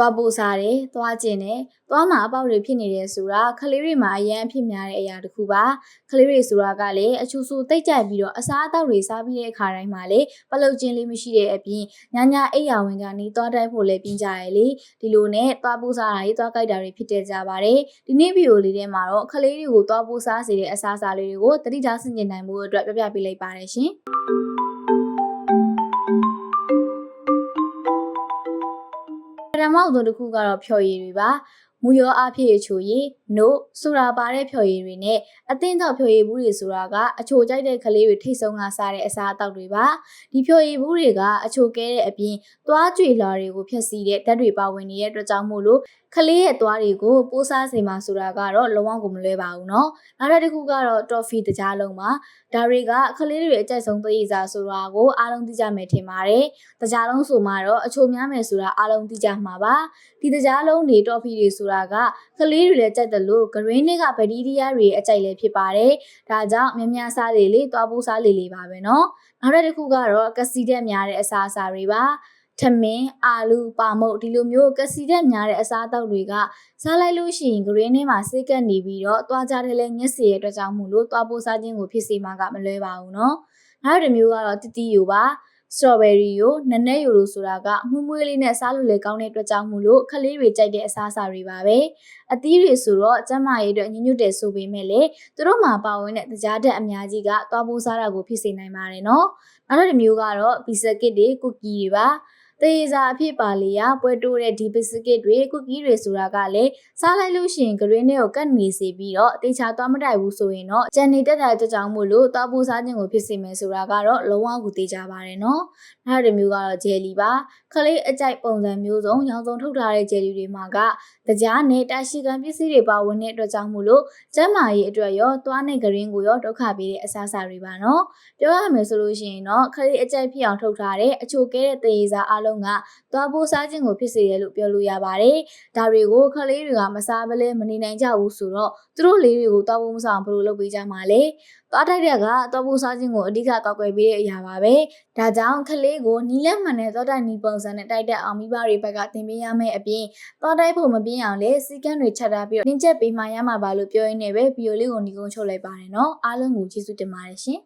သွားပို့စားတယ်သွားကျင်တယ်သွားမှာအပေါက်တွေဖြစ်နေတယ်ဆိုတာကလေးတွေမှာအရန်အဖြစ်များတဲ့အရာတစ်ခုပါကလေးတွေဆိုတာကလည်းအချို့ဆိုတိတ်ကြိုက်ပြီးတော့အစားအသောက်တွေစားပြီးတဲ့အခါတိုင်းမှာလေပလုတ်ချင်းလေးမရှိတဲ့အပြင်ညာညာအိယာဝင်ကနေသွားတိုက်ဖို့လည်းပြင်ကြရလေဒီလိုနဲ့သွားပို့စားတာတွေသွားကြိုက်တာတွေဖြစ်တဲ့ကြပါတယ်ဒီနေ့ဗီဒီယိုလေးထဲမှာတော့ကလေးတွေကိုသွားပို့စားစေတဲ့အစားအစာလေးတွေကိုတတိထားဆင်ကျင်နိုင်မှုအတွက်ပြပြပေးလိုက်ပါတယ်ရှင် ထမအဆုံးတစ်ခုကတော့ဖြော်ရည်တွေပါ မူရောအဖြစ်အချိုရည်နို့ဆိုတာပါတဲ့ဖြော်ရည်တွေနဲ့အသင်းတော့ဖြော်ရည်ဘူးတွေဆိုတာကအချိုကြိုက်တဲ့ကလေးတွေထိတ်ဆုံးကစားတဲ့အစားအသောက်တွေပါဒီဖြော်ရည်ဘူးတွေကအချိုကဲတဲ့အပြင်သွားကြွေလာတွေကိုဖျက်ဆီးတဲ့ဓာတ်တွေပါဝင်နေတဲ့အတွက်ကြောင့်မို့လို့ကလေးရဲ့သွားတွေကိုပိုးစားစေမှာဆိုတာကတော့လုံးဝကိုမလွဲပါဘူးเนาะနောက်တစ်ခုကတော့တော်ဖီတကြားလုံးပါဒါတွေကကလေးတွေအကြိုက်ဆုံးသတိစားဆိုတာကိုအားလုံးသိကြမယ်ထင်ပါတယ်တကြားလုံးဆိုမှတော့အချိုများမယ်ဆိုတာအားလုံးသိကြမှာပါဒီတကြားလုံးတွေတော်ဖီတွေ တာဆိုတာကကလေးတွေလည်းကြိုက်တယ်လို့ဂရင်းတွေကဗတီးရီးယားတွေအကြိုက်လည်းဖြစ်ပါတယ်။ဒါကြောင့်မြများစားလေးလေးသွားဖို့စားလေးလေးပါပဲနော်။နောက်တစ်ခုကတော့ကစီဒက်များတဲ့အစားအစာတွေပါ။ထမင်းအာလူပါမုတ်ဒီလိုမျိုးကစီဒက်များတဲ့အစားအသောက်တွေကစားလိုက်လို့ရှိရင်ဂရင်းထဲမှာစိတ်ကပ်နေပြီးတော့သွားကြတဲ့လဲညစ်စေရဲ့အတွက်ကြောင့်မို့လို့သွားဖို့စားခြင်းကိုဖြစ်စေမှာကမလွဲပါဘူးနော်။နောက်တစ်မျိုးကတော့တတိယိုပါ။ စတော်ဘယ်ရီယိုနက်နဲယိုလိုဆိုတာကမှုမွေးလေးနဲ့စားလို့လေကောင်းတဲ့အတွက်ကြောင့်မို့လို့ခလေးတွေကြိုက်တဲ့အစားအစာတွေပါပဲအသီးတွေဆိုတော့ကျန်းမာရေးအတွက်ညညွတ်တယ်ဆိုပေမဲ့လေသူတို့မှာပါဝင်တဲ့တကြားဓာတ်အများကြီးကသွားပိုးစားတာကိုဖြစ်စေနိုင်ပါတယ်နော်နောက်တစ်မျိုးကတော့ဘီစကစ်တွေကုကီတွေပါ တေးစာအဖြစ်ပါလေရပွဲတိုးတဲ့ဒီဘစ်စကစ်တွေကုကီးတွေဆိုတာကလည်းစားလိုက်လို့ရှိရင်ဂရင်းနဲ့ကိုကတ်နေစေပြီးတော့တေချာသွားမတိုက်ဘူးဆိုရင်တော့ကြံနေတက်တာကြကြောင်မို့လို့သွားပိုးစားခြင်းကိုဖြစ်စေမယ်ဆိုတာကတော့လုံးဝကိုသိကြပါတယ်နော်နောက်တစ်မျိုးကတော့ဂျယ်လီပါခလေးအကြိုက်ပုံစံမျိုးစုံရောင်စုံထုတ်ထားတဲ့ဂျယ်လီတွေမှာကတကြားနဲ့တာရှိကန်ပစ္စည်းတွေပါဝင်တဲ့အတွက်ကြောင့်မို့လို့ကျန်းမာရေးအတွက်ရောသွားနဲ့ဂရင်းကိုရောဒုက္ခပေးတဲ့အစားအစာတွေပါနော်ပြောရမယ်ဆိုလို့ရှိရင်တော့ခလေးအကြိုက်ဖြစ်အောင်ထုတ်ထားတဲ့အချိုကဲတဲ့သေစာအလုံးကသွားပိုးစားခြင်းကိုဖြစ်စေတယ်လို့ပြောလို့ရပါတယ်ဒါတွေကိုခလေးတွေကမစားဘလဲမနေနိုင်ကြဘူးဆိုတော့သူတို့လေးတွေကိုသွားပိုးမစားအောင်ဘယ်လိုလုပ်ပေးကြမှာလဲသွားတိုက်တဲ့ကသွားပိုးစားခြင်းကိုအဓိကတောက်ွယ်ပေးတဲ့အရာပါပဲဒါကြောင့်ခလေးကိုနီးလက်မှန်တဲ့သွားတိုက်နီးပုံစံနဲ့တိုက်တဲ့အောင်မိဘတွေဘက်ကသင်ပေးရမယ့်အပြင်သွားတိုက်ဖို့မပြင်းအောင်လေစီကန်းတွေချက်ထားပြီးတော့နှင်းချက်ပေးမှရမှာပါလို့ပြောရင်းနဲ့ပဲဗီဒီယိုလေးကိုညီကုန်းချုပ်လိုက်ပါတယ်နော်အားလုံးကိုကျေးဇူးတင်ပါတယ်ရှင်